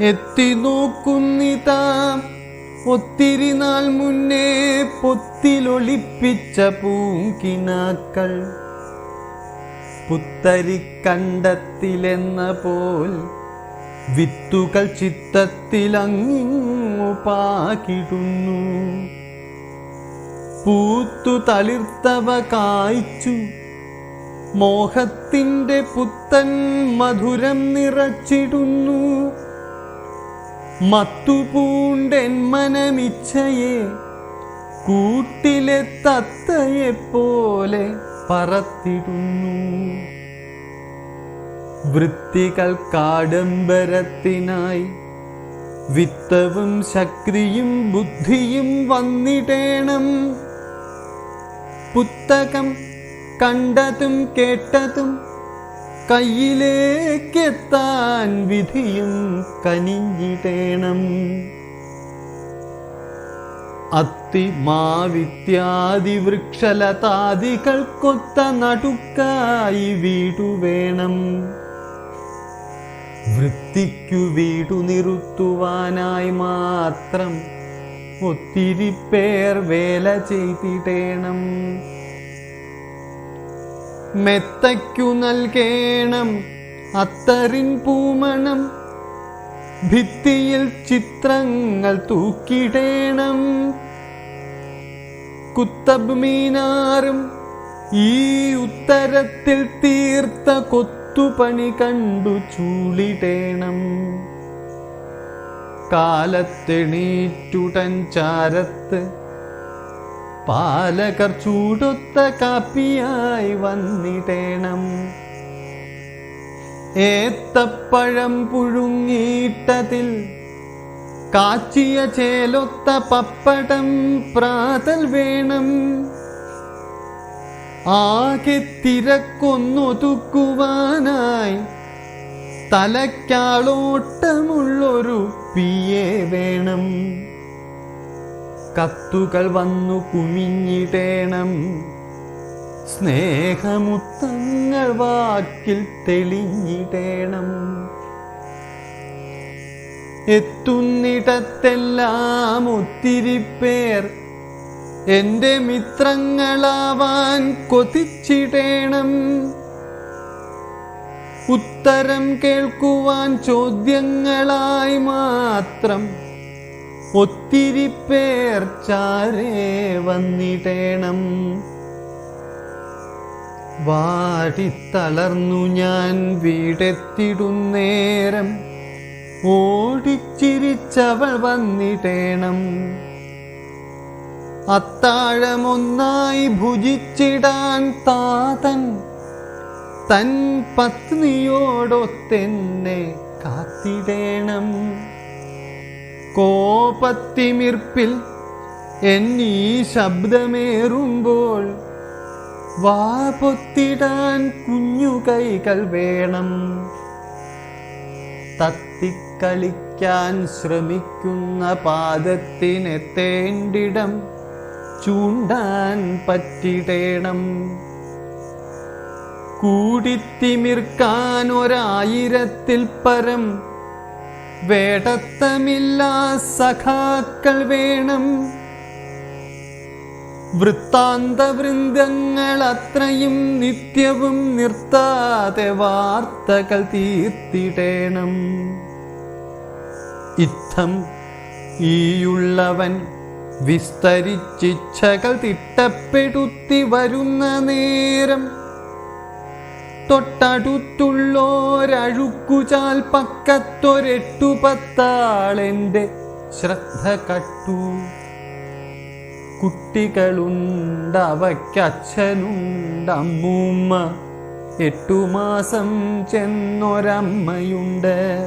എത്തി നോക്കുന്നിതാ. ഒത്തിരി നാൾ മുന്നേ പൊത്തിലൊളിപ്പിച്ച പൂങ്കിനാക്കൾ. പുത്തരിക്കണ്ടത്തിലെന്ന പോൽ വിത്തുകൾ ചിത്തത്തിലങ്ങിങ്ങു പാകിടുന്നു. പൂത്തു തളിർത്തവ കായ്ച്ചു. മോഹത്തിന്റെ പുത്തൻ മധുരം നിറച്ചിടുന്നു. മത്തുപൂണ്ടെൻ മനമിച്ഛയെ കൂട്ടിലെ തത്തയെ പോലെ പറത്തിടുന്നു. വൃത്തികൾ കാഡംബരത്തിനായി വിത്തവും ശക്തിയും ബുദ്ധിയും വന്നിടേണം. പുസ്തകം കണ്ടതും കേട്ടതും കയ്യിലേക്കെത്താൻ വിധിയും കനിഞ്ഞിടേണം. അത്തി മാവിത്യാദി വൃക്ഷലതാദികൾക്കൊത്ത നടുക്കായി വീടുവേണം വൃത്തിക്കു വീടു നിറുത്തുവാനായി മാത്രം ഒത്തിരി പേർ വേല ചെയ്തിടേണം. മെത്തയ്ക്കു നൽകേണം അത്തറിൻ പൂമണം. ഭിത്തിയിൽ ചിത്രങ്ങൾ തൂക്കിടേണം. കുത്തബ് മീനാറും ഈ ഉത്തരത്തിൽ തീർത്ത കൊത്തുപണി കണ്ടു ചൂളിടേണം. കാലത്തെണീറ്റുടൻ ചാരത്ത് പാലകർ ചൂടൊത്ത കാപ്പിയായി വന്നിടേണം. ഏത്തപ്പഴം പുഴുങ്ങിയിട്ടതിൽ കാച്ചിയ ചേലൊത്ത പപ്പടം പ്രാതൽ വേണം. ആകെ തിരക്കൊന്നൊതുക്കുവാനായി തലക്കാളോട്ടമുള്ളൊരു പിയെ വേണം. കത്തുകൾ വന്നു കുമിഞ്ഞിടേണം. സ്നേഹമുത്തങ്ങൾ വാക്കിൽ തെളിഞ്ഞിടേണം. എത്തുന്നിടത്തെല്ലാം ഒത്തിരി പേർ എന്റെ മിത്രങ്ങളാവാൻ കൊതിച്ചിടേണം. ഉത്തരം കേൾക്കുവാൻ ചോദ്യങ്ങളായി മാത്രം ഒത്തിരി പേർ ചാരേ വന്നിടേണം. വാടിത്തളർന്നു ഞാൻ വീടെത്തിടുന്നേരം ഓടിച്ചിരിച്ചവൾ വന്നിടേണം. അത്താഴമൊന്നായി ഭുജിച്ചിടാൻ താതൻ തൻ പത്നിയോടൊത്തെന്നെ കാത്തിടേണം. കോപത്തിമിർപ്പിൽ എന്നീ ശബ്ദമേറുമ്പോൾ വാ പൊത്തിടാൻ കുഞ്ഞു കൈകൾ വേണം. തത്തിക്കളിക്കാൻ ശ്രമിക്കുന്ന പാദത്തിനെത്തേണ്ടിടം ചൂണ്ടാൻ പറ്റിടേണം. കൂടിത്തിമിർക്കാൻ ഒരായിരത്തിൽ പരം വേടത്തമില്ലാ സഖാക്കൾ വേണം. വൃത്താന്ത വൃന്ദങ്ങൾ അത്രയും നിത്യവും നിർത്താതെ വാർത്തകൾ തീർത്തിടേണം. ഇത്തം ഈയുള്ളവൻ വിസ്തരിച്ചിച്ഛകൾ തിട്ടപ്പെടുത്തി വരുന്ന നേരം തൊട്ടടുത്തുള്ളോരഴുക്കുചാൽ പക്കത്തൊരെട്ടു പത്താളെന്റെ ശ്രദ്ധ കട്ടു. കുട്ടികളുണ്ട് അവയ്ക്കച്ഛനുണ്ട് അമ്മൂമ്മ എട്ടു മാസം ചെന്നൊരമ്മയുണ്ട്.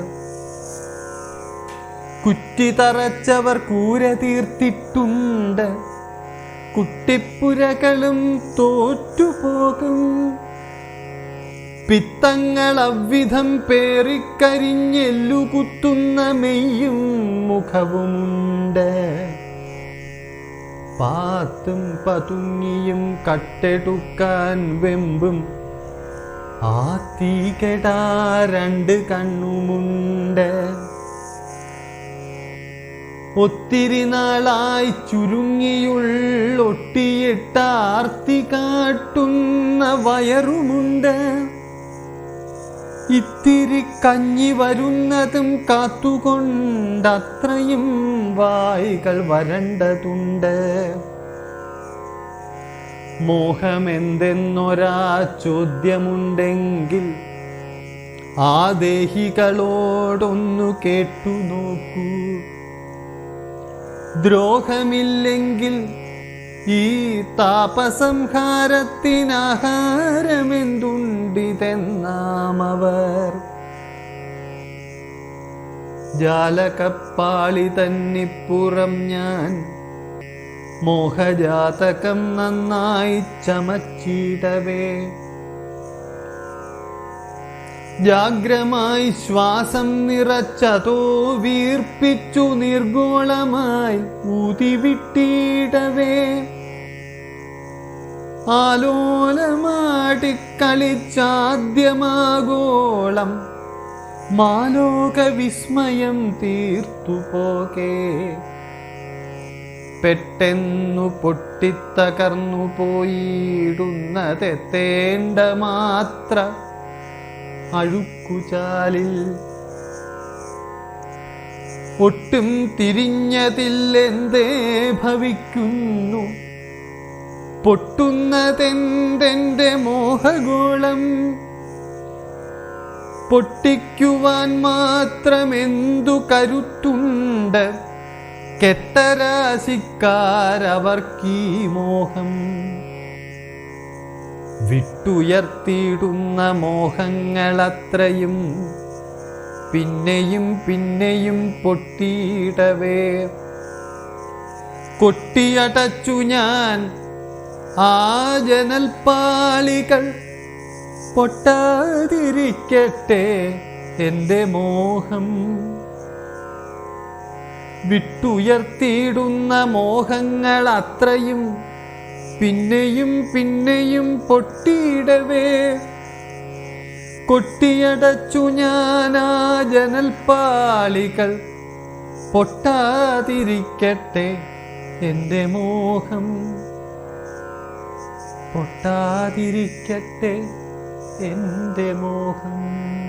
കുറ്റി തറച്ചവർ കൂര തീർത്തിട്ടുണ്ട്. കുട്ടിപ്പുരകളും തോറ്റുപോകും. പിത്തങ്ങൾ അவ்விധം പേറിക്കരിഞ്ഞെല്ലു കുത്തുന്ന മെയ്യും മുഖവുമുണ്ട്. പാത്തും പതുങ്ങിയും കട്ടെടുക്കാൻ വെമ്പും ആ തീകെടാ രണ്ട് കണ്ണുമുണ്ട്. ഒത്തിരി നാളായി ചുരുങ്ങിയുള്ളൊട്ടിയിട്ടാർത്തി കാട്ടുന്ന വയറുമുണ്ട്. ഇത്തിരി കഞ്ഞി വരുന്നതും കാത്തുകൊണ്ടത്രയും വായികൾ വരണ്ടതുണ്ട്. മോഹമെന്തെന്നൊരാ ചോദ്യമുണ്ടെങ്കിൽ ആ ദേഹികളോടൊന്നു കേട്ടു നോക്കൂ. ദ്രോഹമില്ലെങ്കിൽ ഈ താപസംഹാരത്തിനാഹാരമെന്തുണ്ടിതെന്നാമവർ ജാലകപ്പാളി തന്നിപ്പുറം ഞാൻ മോഹജാതകം നന്നായി ചമച്ചിടവേ. ജാഗ്രമായി ശ്വാസം നിറച്ചതോ വീർപ്പിച്ചു നിർഗോളമായി ഊതിവിട്ടിടവേ. ആലോലമാടിക്കളിച്ചാദ്യമാഗോളം മാലോക വിസ്മയം തീർത്തു പോകേ. പെട്ടെന്നു പൊട്ടിത്തകർന്നു പോയിടുന്നതെത്തേണ്ട മാത്ര അഴുക്കുചാലിൽ. ഒട്ടും തിരിഞ്ഞതില്ലെന്തേ ഭവിക്കുന്നു. പൊട്ടുന്നതെന്തെന്റെ മോഹഗോളം? പൊട്ടിക്കുവാൻ മാത്രമെന്തു കരുത്തുണ്ട്? കെട്ടരാശിക്കാരവർക്കീ മോഹം? വിട്ടുയർത്തിയിടുന്ന മോഹങ്ങളത്രയും പിന്നെയും പിന്നെയും പൊട്ടിയിടവേ. കൊട്ടിയടച്ചു ഞാൻ ആ ജനൽപ്പാളികൾ പൊട്ടാതിരിക്കട്ടെ എന്റെ മോഹം. വിട്ടുയർത്തിയിടുന്ന മോഹങ്ങൾ അത്രയും പിന്നെയും പിന്നെയും പൊട്ടിയിടവേ. കൊട്ടിയടച്ചു ഞാനാ ആ ജനൽപ്പാളികൾ പൊട്ടാതിരിക്കട്ടെ എന്റെ മോഹം. പൊട്ടാതിരിക്കട്ടെ എന്റെ മോഹം.